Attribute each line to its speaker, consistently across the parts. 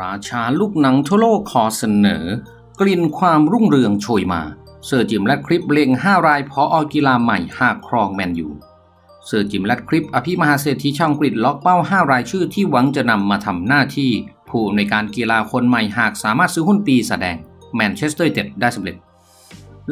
Speaker 1: ราชาลูกหนังทั่วโลกขอเสนอ กลิ่นความรุ่งเรืองโชยมา เซอร์จิมและคลิปเล็ง5รายพออกีฬาใหม่หากครองแมนยูเซอร์จิมและคลิปอภิมหาเศรษฐีชาวอังกฤษล็อกเป้า 5 รายชื่อที่หวังจะนำมาทำหน้าที่ ผู้ในการกีฬาคนใหม่หากสามารถซื้อหุ้นปีแสดงแมนเชสเตอร์เต็ดได้สำเร็จ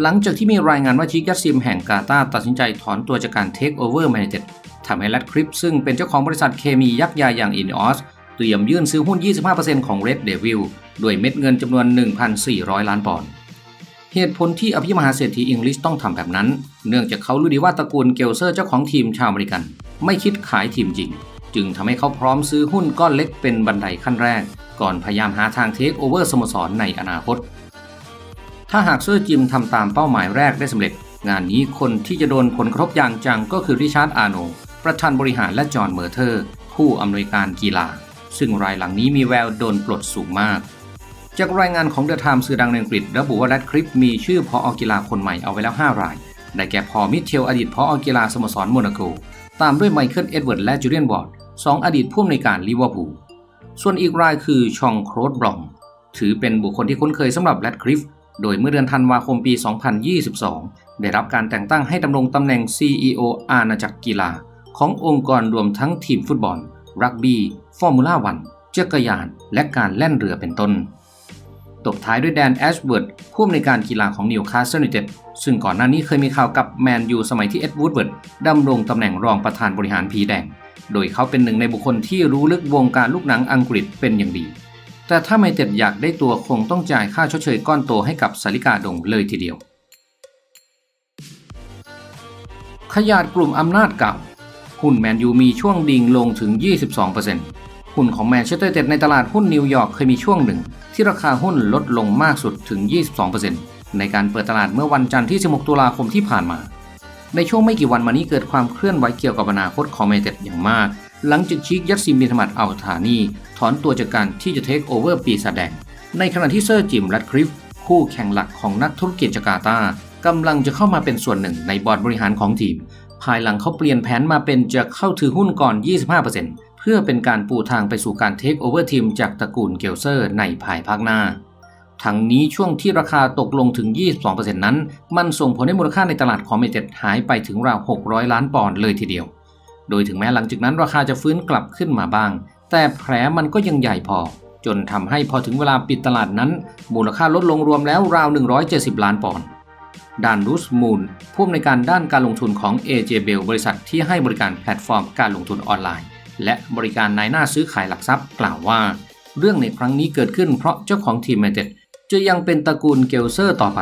Speaker 1: หลังจากที่มีรายงานว่าชิกยัสซิมแห่งกาตาร์ตัดสินใจถอนตัวจากการเทคโอเวอร์แมนเชสเต็ดทำให้แรดคลิปซึ่งเป็นเจ้าของบริษัทเคมียักษ์ใหญ่อย่างอินออส เตรียมยื่นซื้อหุ้น 25%ของ Red Devil ด้วยเม็ดเงินจำนวน 1,400 ล้านปอนด์เหตุผลที่อภิมหาเศรษฐีอังกฤษต้องทำแบบนั้น เนื่องจากเขารู้ดีว่าตระกูลเกลเซอร์เจ้าของทีมชาวอเมริกัน ไม่คิดขายทีมจริง จึงทำให้เขาพร้อมซื้อหุ้นก้อนเล็กเป็นบันไดขั้นแรก ก่อนพยายามหาทางเทคโอเวอร์สโมสรในอนาคต ถ้าหากเซอร์จิมทำตามเป้าหมายแรกได้สำเร็จ งานนี้คนที่จะโดนผลกระทบอย่างจังก็คือริชาร์ดอาโนประธานบริหารและจอห์นเมอร์เทอร์ ผู้อำนวยการกีฬา ซึ่งรายหลังนี้มีแววโดนปลดสูงมาก จากรายงานของเดอะไทม์สื่อดังในอังกฤษระบุว่าแรดคลิปมีชื่อพออกีฬาคนใหม่เอาไว้แล้ว 5 ราย ได้แก่พอมิเทลอดีตพออกีฬาสโมสรโมนาโก ตามด้วยไมเคิลเอ็ดเวิร์ดและจูเลียนบอร์ดสองอดีตผู้อำนวยการลิเวอร์พูล ส่วนอีกรายคือชองโครดบรอง ถือเป็นบุคคลที่คุ้นเคยสำหรับแรดคลิฟโดยเมื่อเดือนธันวาคมปี 2022 ได้รับการแต่งตั้งให้ดำรงตำแหน่ง CEO อาณาจักรกีฬา ขององค์กรรวมทั้งทีมฟุตบอล รักบี้ ฟอร์มูล่าวันจักรยาน และการแล่นเรือเป็นต้น ตบท้ายด้วยแดนแอชเวิร์ดผู้อำนวยการกีฬาของนิวคาสเซิลยูไนเต็ดซึ่งก่อนหน้านี้เคยมีข่าวกับแมนยูสมัยที่เอ็ดวูดเวิร์ดดำรงตำแหน่งรองประธานบริหารผีแดง โดยเขาเป็นหนึ่งในบุคคลที่รู้ลึกวงการลูกหนังอังกฤษเป็นอย่างดี แต่ถ้าไม่เต็ดอยากได้ตัวคงต้องจ่ายค่าชดเชยก้อนโตให้กับสาริกาดงเลยทีเดียว ขยาดกลุ่มอำนาจเก่าหุ้นแมนยูมีช่วงดิ่งลงถึง 22% หุ้นของแมนเชสเตอร์ยูไนเต็ดในตลาดหุ้นนิวยอร์กเคยมีช่วงหนึ่ง ที่ราคาหุ้นลดลงมากสุดถึง 22%ในการเปิดตลาดเมื่อวันจันทร์ที่ 16 ตุลาคมที่ผ่านมา ในช่วงไม่กี่วันมานี้เกิดความเคลื่อนไหวเกี่ยวกับอนาคตของแมนเตอร์อย่างมาก หลังจากชิกยัตซิมบินธมัดอัลธานี ถอนตัวจากการที่จะเทคโอเวอร์ปีศาจแดง ในขณะที่เซอร์จิมรัดคริฟคู่แข่งหลักของนักธุรกิจจาการ์ตากำลังจะเข้ามาเป็นส่วนหนึ่งในบอร์ดบริหารของทีม ภายหลังเขาเปลี่ยนแผนมาเป็นจะเข้าถือหุ้นก่อน 25% เพื่อเป็นการปูทางไปสู่การเทคโอเวอร์ทีมจากตระกูลเกลเซอร์ในภายภาคหน้า ทั้งนี้ช่วงที่ราคาตกลงถึง 22%นั้น มันส่งผลให้มูลค่าในตลาดของเมเต็ดหายไปถึงราว 600 ล้านปอนด์เลยทีเดียว โดยถึงแม้หลังจากนั้นราคาจะฟื้นกลับขึ้นมาบ้าง แต่แผลมันก็ยังใหญ่พอ จนทำให้พอถึงเวลาปิดตลาดนั้น มูลค่าลดลงรวมแล้วราว 170 ล้านปอนด์ดานรูสมูลผู้อำนวยการด้านการลงทุนของ AJ Bell บริษัทที่ให้บริการแพลตฟอร์มการลงทุนออนไลน์ และบริการนายหน้าซื้อขายหลักทรัพย์กล่าวว่า เรื่องในครั้งนี้เกิดขึ้นเพราะเจ้าของทีมแมนเชสเตอร์จะยังเป็นตระกูลเกลเซอร์ต่อไป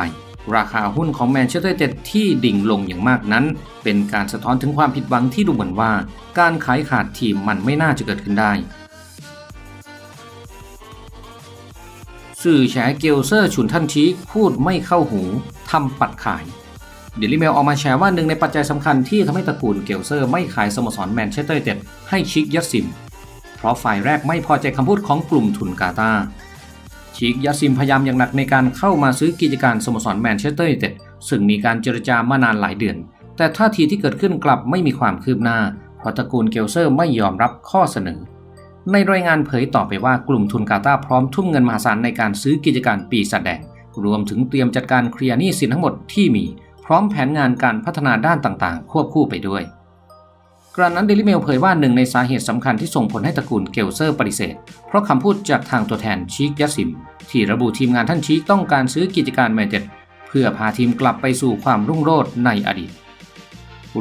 Speaker 1: ราคาหุ้นของแมนเชสเตอร์เต็ดที่ดิ่งลงอย่างมากนั้น เป็นการสะท้อนถึงความผิดหวังที่ดูเหมือนว่า การขายขาดทีมมันไม่น่าจะเกิดขึ้นได้สื่อแฉเกลเซอร์ฉุนท่านชีกพูดไม่เข้าหูทำปัดขาย เดลิเมลออกมาแชร์ว่าหนึ่งในปัจจัยสำคัญที่ทำให้ตระกูลเกลเซอร์ไม่ขายสโมสรแมนเชสเตอร์ยูไนเต็ดให้ชิกยัสซิม เพราะฝ่ายแรกไม่พอใจคำพูดของกลุ่มทุนกาตาชิกยัสซิมพยายามอย่างหนักในการเข้ามาซื้อกิจการสโมสรแมนเชสเตอร์ยูไนเต็ดซึ่งมีการเจรจามานานหลายเดือน แต่ท่าทีที่เกิดขึ้นกลับไม่มีความคืบหน้าเพราะตระกูลเกลเซอร์ไม่ยอมรับข้อเสนอ ในรายงานเผยต่อไปว่ากลุ่มทุนกาตาพร้อมทุ่มเงินมหาศาลในการซื้อกิจการปีศาจแดงรวมถึงเตรียมจัดการเคลียร์หนี้สินทั้งหมดที่มี พร้อมแผนงานการพัฒนาด้านต่างๆ ควบคู่ไปด้วย กระนั้นเดลิเมลเผยว่าหนึ่งในสาเหตุสำคัญที่ส่งผลให้ตระกูลเกลเซอร์ปฏิเสธ เพราะคำพูดจากทางตัวแทนชีกยัสซิม ที่ระบุทีมงานท่านชีกต้องการซื้อกิจการแมนเชสเตอร์เพื่อพาทีมกลับไปสู่ความรุ่งโรจน์ในอดีต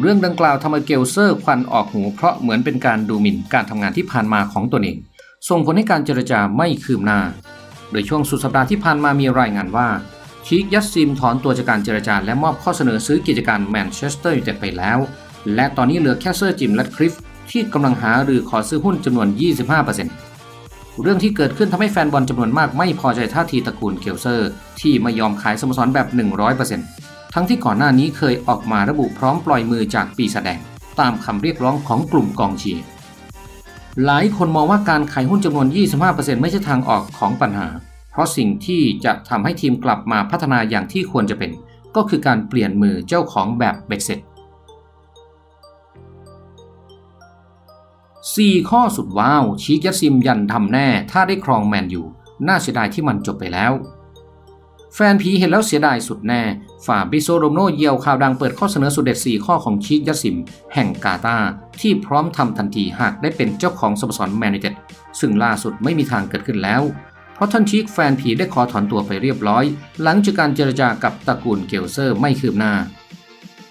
Speaker 1: เรื่องดังกล่าวทำให้เกลเซอร์ควันออกหูเพราะเหมือนเป็นการดูหมิ่นการทำงานที่ผ่านมาของตนเอง ส่งผลให้การเจรจาไม่คืบหน้า โดยช่วงสุดสัปดาห์ที่ผ่านมามีรายงานว่า ชีกยัสซิมถอนตัวจากการเจรจาและมอบข้อเสนอซื้อกิจการแมนเชสเตอร์ยูไนเต็ดไปแล้ว และตอนนี้เหลือแค่เซอร์จิมและคริฟที่กำลังหาหรือขอซื้อหุ้นจำนวน 25%เรื่องที่เกิดขึ้นทำให้แฟนบอลจำนวนมากไม่พอใจท่าทีตระกูลเกลเซอร์ ที่ไม่ยอมขายสโมสรแบบ 100%ทั้งที่ก่อนหน้านี้เคยออกมาระบุพร้อมปล่อยมือจากปีศาจแดง ตามคำเรียกร้องของกลุ่มกองเชียร์หลายคนมองว่าการขายหุ้นจำนวน 25%ไม่ใช่ทางออกของปัญหา เพราะสิ่งที่จะทำให้ทีมกลับมาพัฒนาอย่างที่ควรจะเป็น ก็คือการเปลี่ยนมือเจ้าของแบบเบ็ดเสร็จ 4 ข้อสุดว้าวชีกยัซิมยันทำแน่ ถ้าได้ครองแมนยูน่าเสียดายที่มันจบไปแล้ว แฟนผีเห็นแล้วเสียดายสุดแน่ฟาบิโซโรมโนเยียวข่าวดังเปิดข้อเสนอสุดเด็ด 4 ข้อของชิกยัซิม แห่งกาตาที่พร้อมทำทันทีหากได้เป็นเจ้าของสโมสรแมนยูไนเต็ดซึ่งล่าสุดไม่มีทางเกิดขึ้นแล้ว เพราะท่านชิกแฟนผีได้ขอถอนตัวไปเรียบร้อย หลังจากการเจรจากับตระกูลเกลเซอร์ไม่คืบหน้า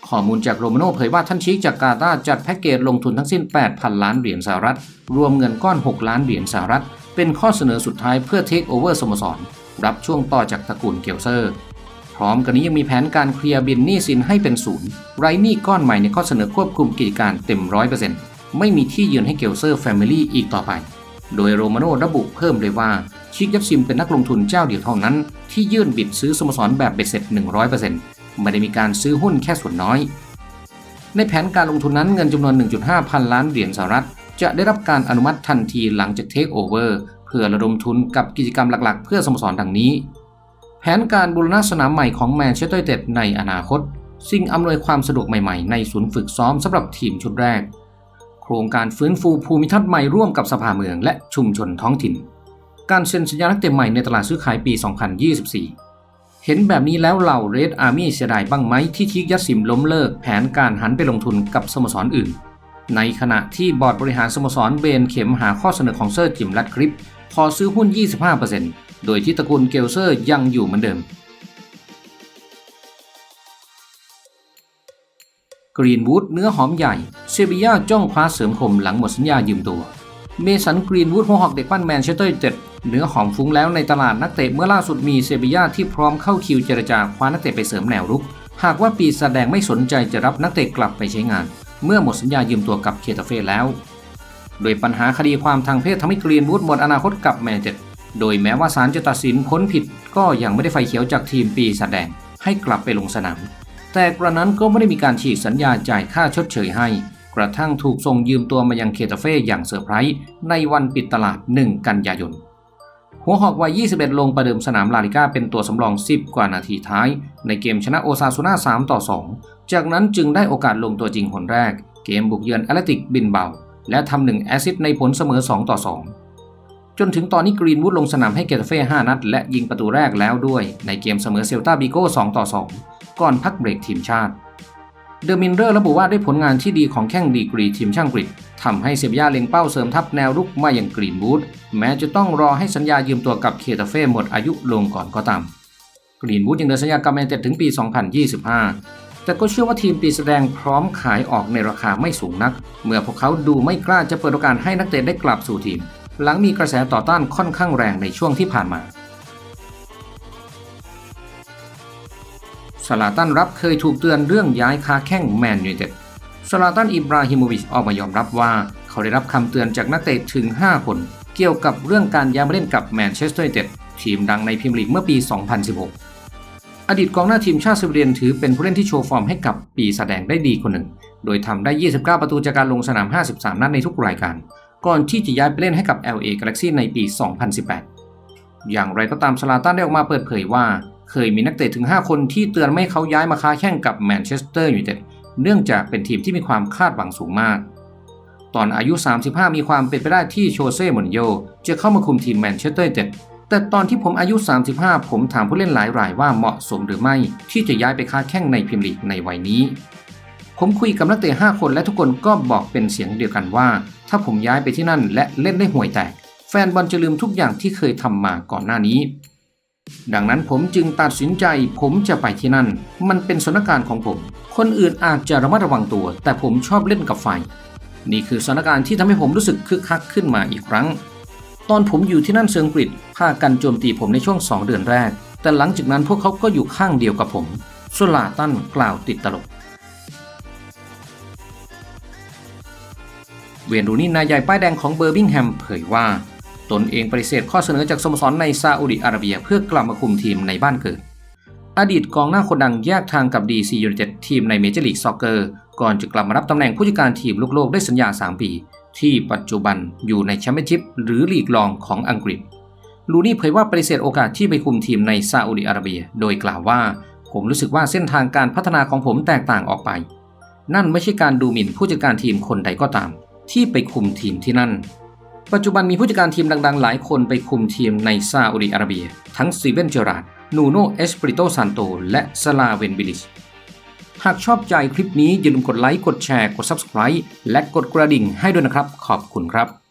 Speaker 1: ข้อมูลจากโรมาโน่เผยว่าท่านชิกจากกาตาจัดแพ็กเกจลงทุนทั้งสิ้น 8,000 ล้านเหรียญสหรัฐ รวมเงินก้อน 6 ล้านเหรียญสหรัฐ เป็นข้อเสนอสุดท้ายเพื่อเทคโอเวอร์สโมสร รับช่วงต่อจากตระกูลเกลเซอร์ พร้อมกันนี้ยังมีแผนการเคลียร์บินหนี้สินให้เป็นศูนย์ไรหนี้ก้อนใหม่ในข้อเสนอควบคุมกิจการเต็มร้อยเปอร์เซ็นต์ไม่มีที่ยืนให้เกลเซอร์แฟมิลี่อีกต่อไป โดยโรมาโน่ระบุเพิ่มเลยว่า ชิกยับซิมเป็นนักลงทุนเจ้าเดียวเท่านั้น ที่ยื่นบิดซื้อสโมสรแบบเบ็ดเสร็จ 100%ไม่ได้มีการซื้อหุ้นแค่ส่วนน้อย ในแผนการลงทุนนั้นเงินจำนวน 1.5 พันล้านเหรียญสหรัฐ จะได้รับการอนุมัติทันทีหลังจากเทคโอเวอร์เพื่อระดมทุนกับกิจกรรมหลักๆ เพื่อสโมสรดังนี้ แผนการบูรณะสนามใหม่ของแมนเชสเตอร์ยูไนเต็ดในอนาคตสิ่งอำนวยความสะดวกใหม่ๆ ในศูนย์ฝึกซ้อมสำหรับทีมชุดแรก โครงการฟื้นฟูภูมิทัศน์ใหม่ร่วมกับสภาเมืองและชุมชนท้องถิ่น การเซ็นสัญญานักเตะใหม่ในตลาดซื้อขายปี 2024 เห็นแบบนี้แล้วเหล่าเรดอาร์มี่เสียดายบ้างไหมที่ทิกยัดสิมล้มเลิกแผนการหันไปลงทุนกับสโมสรออื่น ในขณะที่บอร์ดบริหารสโมสรเบนเข็มหาข้อเสนอของเซอร์จิมลัดคลิปพอซื้อหุ้น 25%โดยที่ตระกูลเกลเซอร์ยังอยู่เหมือนเดิมกรีนวูดเนื้อหอมใหญ่ เซบียาจ้องคว้าเสริมคมหลังหมดสัญญายืมตัว เมสันกรีนวูดหัวหอกเด็กปั้นแมนเชสเตอร์ยูไนเต็ด เนื้อหอมฟุ้งแล้วในตลาดนักเตะเมื่อล่าสุดมีเซบีย่าที่พร้อมเข้าคิวเจรจาคว้านักเตะไปเสริมแนวรุก หากว่าปีแสดงไม่สนใจจะรับนักเตะกลับไปใช้งาน เมื่อหมดสัญญายืมตัวกับเคตาเฟ่แล้ว โดยปัญหาคดีความทางเพศทำให้กรีนวูดหมดอนาคตกับแมนเชสเตอร์โดยแม้ว่าศาลจะตัดสินพ้นผิด ก็ยังไม่ได้ไฟเขียวจากทีมปีแสดงให้กลับไปลงสนามแต่กระนั้นก็ไม่ได้มีการฉีกสัญญาจ่ายค่าชดเชยให้ กระทั่งถูกส่งยืมตัวมายังเคตาเฟ่อย่างเซอร์ไพรส์ในวันปิดตลาด 1 กันยายน หัวหอกวัย 21 ลงประเดิมสนามลาลิก้าเป็นตัวสำรอง 10 กว่านาทีท้าย ในเกมชนะโอซาซูน่า 3 ต่อ 2 จากนั้นจึงได้โอกาสลงตัวจริงคนแรก เกมบุกเยือนแอตเลติกบินเบา และทำหนึ่งแอซิสในผลเสมอ 2 ต่อ 2 จนถึงตอนนี้กรีนวูดลงสนามให้เกตาเฟ่ 5 นัด และยิงประตูแรกแล้วด้วย ในเกมเสมอเซลตาบิโก้ 2 ต่อ 2 ก่อนพักเบรกทีมชาติ เดอะมินเดอร์ระบุว่าด้วยผลงานที่ดีของแข้งดีกรีทีมช่างกรีก ทำให้เซบียาเล็งเป้าเสริมทัพแนวรุกมาอย่างกรีนวูดแม้จะต้องรอให้สัญญายืมตัวกับเคตาเฟ่หมดอายุลงก่อนก็ตาม กรีนวูดยังเดินสัญญากับแมนเชสเตอร์ถึงปี 2025 แต่ก็เชื่อว่าทีมปีแสดงพร้อมขายออกในราคาไม่สูงนัก เมื่อพวกเขาดูไม่กล้าจะเปิดโอกาสให้นักเตะได้กลับสู่ทีม หลังมีกระแสต่อต้านค่อนข้างแรงในช่วงที่ผ่านมาสลาตันรับเคยถูกเตือนเรื่องย้ายคาแข้งแมนยูเต็ด สลาตันอิบราฮิโมวิชออกมายอมรับว่า เขาได้รับคำเตือนจากนักเตะถึง 5 คน เกี่ยวกับเรื่องการย้ายมาเล่นกับแมนเชสเตอร์ยูไนเต็ดทีมดังในพรีเมียร์ลีกเมื่อปี 2016 อดีตกองหน้าทีมชาติสวีเดนถือเป็นผู้เล่นที่โชว์ฟอร์มให้กับปีแสดงได้ดีคนหนึ่ง โดยทำได้ 29 ประตูจากการลงสนาม 53 นัดในทุกรายการ ก่อนที่จะย้ายไปเล่นให้กับ LA Galaxy ในปี 2018 อย่างไรก็ตามสลาตันได้ออกมาเปิดเผยว่า เคยมีนักเตะถึง 5 คนที่เตือนไม่ให้เขาย้ายมาค้าแข่งกับแมนเชสเตอร์ยูไนเต็ด เนื่องจากเป็นทีมที่มีความคาดหวังสูงมาก ตอนอายุ 35 มีความเป็นไปได้ที่โชเซ่มอนโยจะเข้ามาคุมทีมแมนเชสเตอร์ยูไนเต็ดแต่ตอนที่ผมอายุ 35 ผมถามผู้เล่นหลายรายว่าเหมาะสมหรือไม่ ที่จะย้ายไปค้าแข่งในพรีเมียร์ลีกในวัยนี้ ผมคุยกับนักเตะ 5 คนและทุกคนก็บอกเป็นเสียงเดียวกันว่า ถ้าผมย้ายไปที่นั่นและเล่นได้ห่วยแตก แฟนบอลจะลืมทุกอย่างที่เคยทำมาก่อนหน้านี้ ดังนั้นผมจึงตัดสินใจผมจะไปที่นั่น มันเป็นสถานการณ์ของผม คนอื่นอาจจะระมัดระวังตัว แต่ผมชอบเล่นกับไฟ นี่คือสถานการณ์ที่ทำให้ผมรู้สึกคึกคักขึ้นมาอีกครั้ง ตอนผมอยู่ที่นั่นเซิงกฤษพากันโจมตีผมในช่วง 2 เดือนแรก แต่หลังจากนั้นพวกเขาก็อยู่ข้างเดียวกับผมสลาตันกล่าวติดตลก เวนรูนี่นายใหญ่ป้ายแดงของเบอร์บิงแฮมเผยว่า ตนเองปฏิเสธข้อเสนอจากสโมสรในซาอุดิอาระเบียเพื่อกลับมาคุมทีมในบ้านเกิด อดีตกองหน้าคนดังแยกทางกับดีซียูไนเต็ดทีมในเมเจอร์ลีกซอกเกอร์ก่อนจะกลับมารับตำแหน่งผู้จัดการทีมลูกโลกได้สัญญา 3 ปี ที่ปัจจุบันอยู่ในแชมเปี้ยนชิพหรือลีกรองของอังกฤษ ลูนี่เผยว่าปฏิเสธโอกาสที่ไปคุมทีมในซาอุดิอาระเบีย โดยกล่าวว่า ผมรู้สึกว่าเส้นทางการพัฒนาของผมแตกต่างออกไป นั่นไม่ใช่การดูหมิ่นผู้จัดการทีมคนใดก็ตาม ที่ไปคุมทีมที่นั่น ปัจจุบันมีผู้จัดการทีมดังๆ หลายคนไปคุมทีมในซาอุดิอาระเบีย ทั้งซีเวนเจอราดนูโนเอสปริโตซานโต และซาลาเวนบิลิสหากชอบใจคลิปนี้อย่าลืมกดไลค์ กดแชร์ กด Subscribe และกดกระดิ่งให้ด้วยนะครับ ขอบคุณครับ